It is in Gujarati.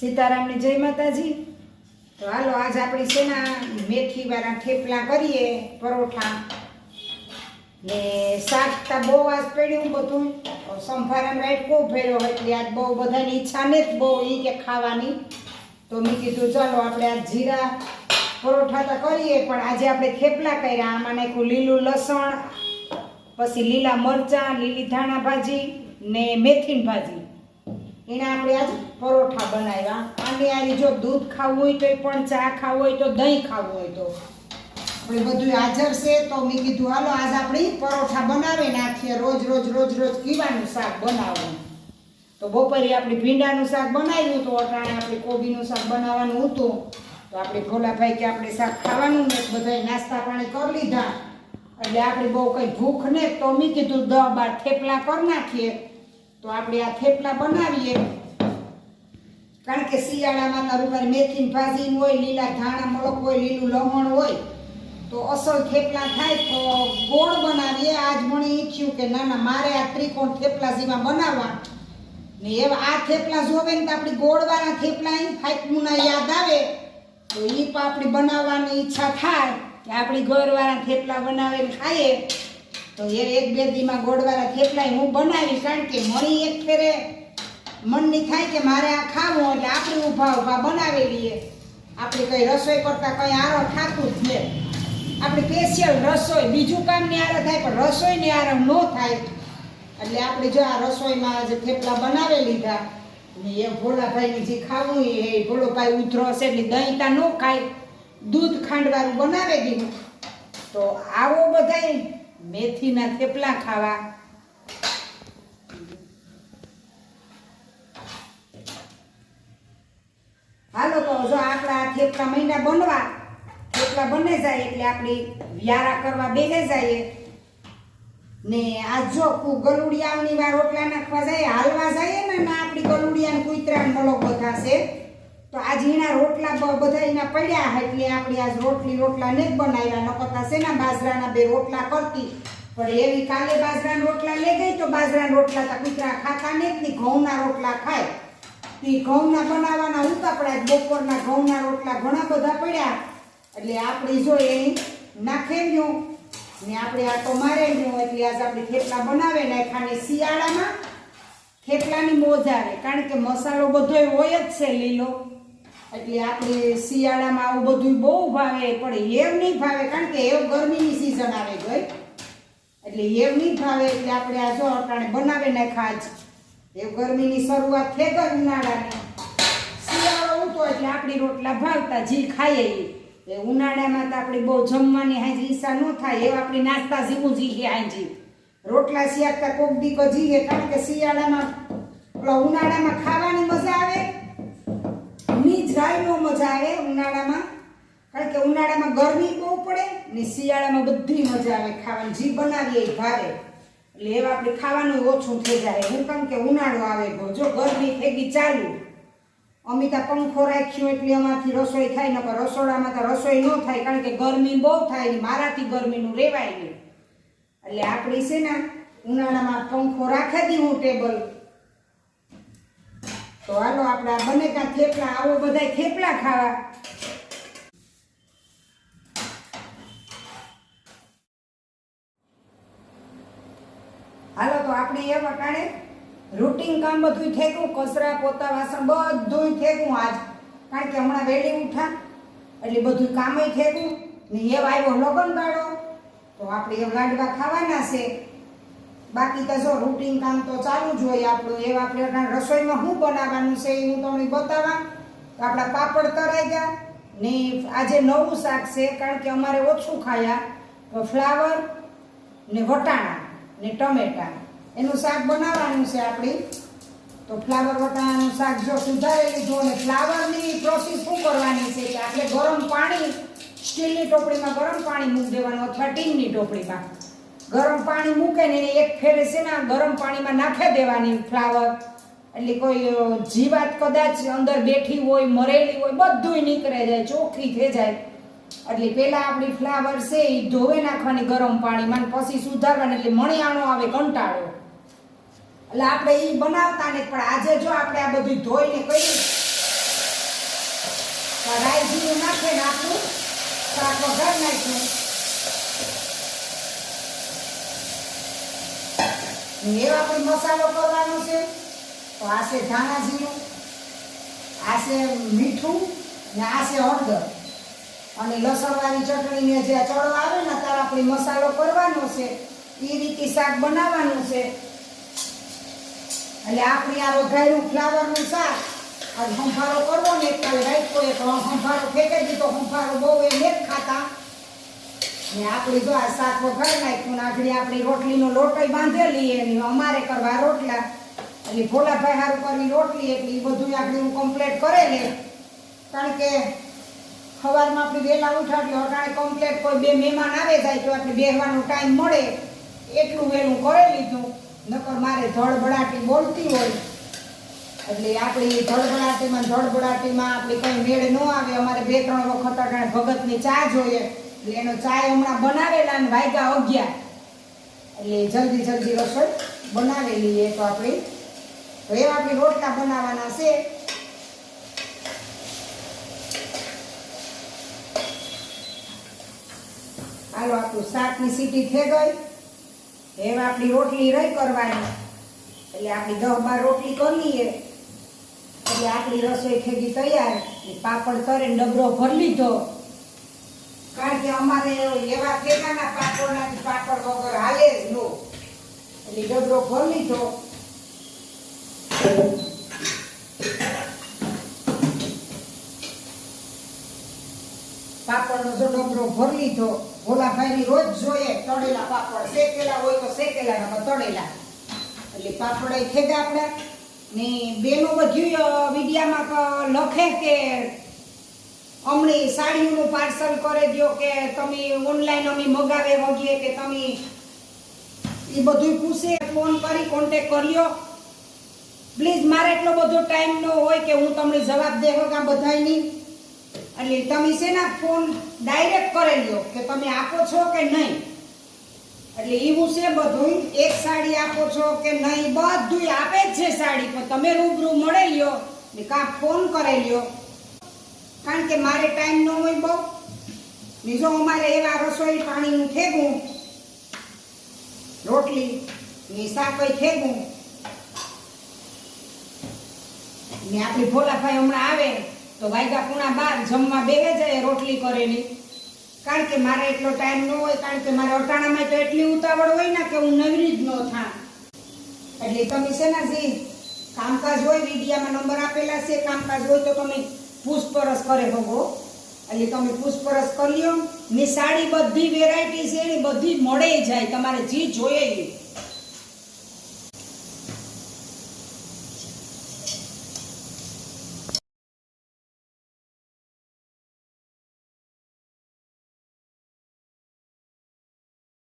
સીતારામની જય માતાજી. તો હાલો, આજ આપણી સેના મેથીવાળા થેપલા કરીએ પરોઠા. ને શાક તા બહુ આજ પડ્યું બધું. સંભારામ રાઈટ બહુ ફેર્યો એટલે આજ બહુ બધાની ઈચ્છા ને જ બહુ એ કે ખાવાની. તો મેં કીધું, ચાલો આપણે આજ જીરા પરોઠા તો કરીએ, પણ આજે આપણે થેપલા કર્યા. આમાં નાખ્યું લીલું લસણ, પછી લીલા મરચાં, લીલી ધાણા ભાજી ને મેથીની ભાજી. એના આપણે આજ પરોઠા બનાવ્યા. અને આની જો દૂધ ખાવું હોય તો પણ, ચા ખાવું હોય તો, દહીં ખાવું હોય તો. આપણે બધું હાજર છે તો મેં કીધું, હાલો, આજ આપણે પરોઠા બનાવી નાખીએ રોજ રોજ રોજ રોજ કીવાનું શાક બનાવવાનું. તો બપોરે આપણે ભીંડાનું શાક બનાવ્યું તો અટાણે આપણે કોબીનું શાક બનાવવાનું હતું. તો આપણે ભોલાભાઈ કે આપણે શાક ખાવાનું ને બધાય નાસ્તા પાણી કરી લીધા. એટલે આપણે બહુ કંઈ ભૂખ ને તો મેં કીધું, દહ બાર થેપલા કરી નાખીએ. તો આપણે આ થેપલા બનાવીએ. કારણ કે શિયાળામાં તારું મેથીની ભાજી હોય, લીલા ધાણા મલક હોય, લીલું લવણ હોય, તો અસલ થેપલા થાય તો ગોળ બનાવીએ. આજ મને ઈચ્છ્યું કે ના ના, મારે આ ત્રિકોણ થેપલા જેવા બનાવવા. ને એવા આ થેપલા જોવે ને તો આપણી ગોળવાળા થેપલા અહીં ફાઈકમુના યાદ આવે. તો એ પણ આપણી બનાવવાની ઈચ્છા થાય કે આપણી ગોળવાળા થેપલા બનાવીને ખાઈએ. તો એ એક બે દીમાં ગોળવાળા થેપલા હું બનાવીશ, કારણ કે મણી એક ફેરે મનની થાય કે મારે આ ખાવું એટલે આપણે ઊભા ઊભા બનાવી લઈએ આપણે કંઈ રસોઈ કરતાં કંઈ આરો ઠાકું જ છે આપણી સ્પેશિયલ રસોઈ, બીજું કામની આરો થાય, પણ રસોઈની આરામ ન થાય. એટલે આપણે જો આ રસોઈમાં જે થેપલા બનાવી લીધા ને એ ભોળાભાઈને જે ખાવું એ એ ભોળોભાઈ ઉધરો હશે એટલે દહીં તા ન ખાય. દૂધ ખાંડવાળું બનાવી દીધું. તો આવો બધાય મેથીના થેપલા ખાવા. હાલો તો જો આપણા થેપલા મહિના બનવા. થેપલા બને જાય એટલે આપણી વ્યારા કરવા બેસે જઈએ ને આ જો કુ ગલુડિયાની વાર રોટલા નાખવા જાય, હાલવા જઈએ ને આપણી ગલુડિયાને કુતરાને મલોકો બધાશે તો આ ઝીણા રોટલા બધા એના પડ્યા એટલે આપણી આજ રોટલી રોટલા ને જ બનાવ્યા. નકરતા શેના બાજરાના બે રોટલા કરતી? પણ એવી કાલે બાજરાના રોટલા લઈ ગઈ તો બાજરાના રોટલા તો કૂતરા ખાતા નહીં, ઘઉંના રોટલા ખાય. એ ઘઉંના બનાવવાના ઉતા પડ્યા બપોરના ઘઉંના રોટલા ઘણા બધા પડ્યા. એટલે આપણે જો એ નાખે લ્યો ને આપણે આટો મારે લ્યો એટલે આજ આપણે થેપલા બનાવે નાખાને શિયાળામાં થેપલાની મોજ આવે. કારણ કે મસાલો બધો હોય જ છે લીલો. એટલે આપણે શિયાળામાં આવું બધું બહુ ભાવે, પણ હેવ નહીં ભાવે, કારણ કે હેવ ગરમીની સિઝન આવે ગઈ એટલે હેવ નહીં ભાવે, એટલે આપણે આ જો અટાણે બનાવે નાખા જ એ ગરમીની શરૂઆત થઈ ગઈ ઉનાળાની. શિયાળો ઉતો એટલે આપણી રોટલા ભાવતા, જી ખાઈએ એ. ઉનાળામાં તો આપણે બહુ જમવાની હાજી ઈચ્છા ન થાય, એવા આપણે નાસ્તા જીવું જીએ હાજી. રોટલા શિયાળતા કોક દીકો જીએ, કારણ કે શિયાળામાં ઉનાળામાં ખાવાની મજા આવે ની જરાય નો મજા આવે ઉનાળામાં કારણ કે ઉનાળામાં ગરમી બહુ પડે ને શિયાળામાં બધી મજા આવે, ખાવાની. જે બનાવીએ એ ભાવે. એટલે એવા આપણે ખાવાનું ઓછું થઈ જાય. હું કેમ કે ઉનાળો આવે જો ગરમી ગઈ, ચાલુ. અમિતા પંખો રાખ્યો એટલે અમારથી રસોઈ થાય, નકર રસોડામાં તો રસોઈ ન થાય, કારણ કે ગરમી બહુ થાય ને મારાથી ગરમીનું રેવાય નહીં. એટલે આપણી છે ને ઉનાળામાં પંખો રાખી દી હું ટેબલ. તો હાલો, આપણે બને કાં થેપલા, આવો બધાય થેપલા ખાવા. હાલો તો આપણે એ વટાણે રૂટીન કામ બધું થેગું કચરા પોતા વાસણ બધું થેગું આજ. કારણ કે હમણાં વહેલી ઉઠા એટલે બધું કામે થેગું, ને એ આવ્યો લગન ગાળો. તો આપણે એ લાડવા ખાવાના છે. બાકી તો જો રૂટીન કામ તો ચાલુ જ હોય આપણું, એવા આપણે રસોઈમાં શું બનાવવાનું છે એ હું તમને બતાવવા. તો આપણા પાપડ તરાઈ ગયા, ને આજે નવું શાક છે, કારણ કે અમારે ઓછું ખાયા. તો ફ્લાવર ને વટાણા ને ટમેટા. એનું શાક બનાવવાનું છે આપણી. તો ફ્લાવર વટાણાનું શાક જો સુધારી લીધું અને ફ્લાવરની પ્રોસેસ શું કરવાની છે કે આપણે ગરમ પાણી, સ્ટીલની ટોપડીમાં ગરમ પાણી મૂકી દેવાનું અથવા ટીનની ટોપડીમાં ગરમ પાણી મૂકે ને એને એક ફેરે છે ને ગરમ પાણીમાં નાખી દેવાની ફ્લાવર એટલે કોઈ જીવાત કદાચ અંદર બેઠી હોય, મરેલી હોય, બધુંય નીકળે જાય, ચોખ્ખી થઈ જાય. એટલે પેલા આપણી ફ્લાવર છે એ ધોવે નાખવાની ગરમ પાણીમાં પછી સુધારવાની, એટલે મણિયાણો આવે કંટાળો. એટલે આપણે એ બનાવતા ને, પણ આજે જો આપણે આ બધું ધોઈને કર્યું રાઈ જીરું નાખે ને આપણું શાક વઘાર નાખ્યું. એવા કોઈ મસાલો કરવાનો છે, તો આ છે ધાણા જીરું, આ છે મીઠું ને આ છે હળદર. અને લસણવાળી ચટણીને જે ચડો આવે ને ત્યારે આપણે મસાલો કરવાનો છે એ રીતે શાક બનાવવાનું છે. એટલે આપણે આ વઘાયેલું ફ્લાવરનું શાક, આજ હંફારો કરવો ને કાલે રાખ્યો એક હંફારો ફેંકાઈ દીધો, હંફારો બહુ એ મેં ખાતા. ને આપણી જો આ શાક વઘારી નાખ્યું ને, આગળ આપણી રોટલીનો લોટોય બાંધેલી એની અમારે કરવા રોટલા. એટલે ભોલાભાઈ હારું કરવી રોટલી, એટલે એ બધું આપણે હું કમ્પ્લીટ કરેલી. કારણ કે સવારમાં આપણે વહેલા ઉઠા એટલે અટાણે કમ્પ્લેટ કોઈ બે મહેમાન આવે જાય તો આપણે બેસવાનો ટાઈમ મળે. એટલું વહેલું કરી લીધું. નકર મારે ધડબડાટી બોલતી હોય. એટલે આપણી ધડબડાટીમાં ધડબડાટીમાં આપણી કંઈ મેળ ન આવે. અમારે બે, ત્રણ વખત અટાણે ભગતની ચા જોઈએ. એટલે એનો ચા હમણાં બનાવેલા ને વાગ્યા અગિયાર. એટલે જલ્દી જલ્દી રસોઈ બનાવેલી એ તો આપણી. એવા આપણે રોટલા બનાવવાના છે. હાલો આપણું શાકની સીટી થઈ ગઈ હવે આપણી રોટલી રહી કરવાની. એટલે આપણી દહ બાર રોટલી કરી લઈએ એટલે આપણી રસોઈ ખેગી તૈયાર. પાપડ કરે ડબરો ભરી લીધો. કારણ કે અમારે એવા ઠેકાના પાપડના પાપડ વગર હાલે જ નો. એટલે ડબરો ભરી લીધો. પાપડનો જો ડબરો ભરી લીધો. ભોલાભાઈની રોજ જોઈએ તળેલા પાપડ. શેકેલા હોય તો શેકેલા, નકર તળેલા. એટલે પાપડ એ ગયા આપણે. ને બેનો બધું વિડીયામાં લખે કે અમને સાડીઓનું પાર્સલ કરી દો કે તમે ઓનલાઈન અમે મગાવે વગીએ કે તમે એ બધું પૂછે, ફોન કરી કોન્ટેક કર્યો. પ્લીઝ મારે એટલો બધો ટાઈમ ન હોય કે હું તમને જવાબ દે હકા બધાયની. એટલે તમે શેના ફોન ડાયરેક્ટ કરેલો કે તમે આપો છો કે નહીં? એટલે એવું છે બધું એક સાડી આપો છો કે નહીં બધું આપે જ છે સાડી, પણ તમે રૂબરૂ મળે લ્યો ને કાં ફોન કરી લ્યો. કારણ કે મારે ટાઈમ ન હોય બહુ. ને જો અમારે એવા રસોઈ પાણીનું થેગું, રોટલી ને શાકઈ થેગું. ને આપણી ભોલાભાઈ હમણાં આવે. તો વાગ્યા પૂણા બાર જમવા બેહે જાય રોટલી કરેલી. કારણ કે મારે એટલો ટાઈમ ન હોય, કારણ કે મારે અટાણામાં તો એટલી ઉતાવળ હોય ને કે હું નવરી જ ન થા એટલે તમે છે ને જી, કામકાજ હોય મીડિયામાં નંબર આપેલા છે, કામકાજ હોય તો તમે પૂછપરછ કરે ભગો એટલે તમે પૂછપરછ કરી લ્યો ની સાડી બધી વેરાયટી છે એની બધી મળે જાય, તમારે જે જોઈએ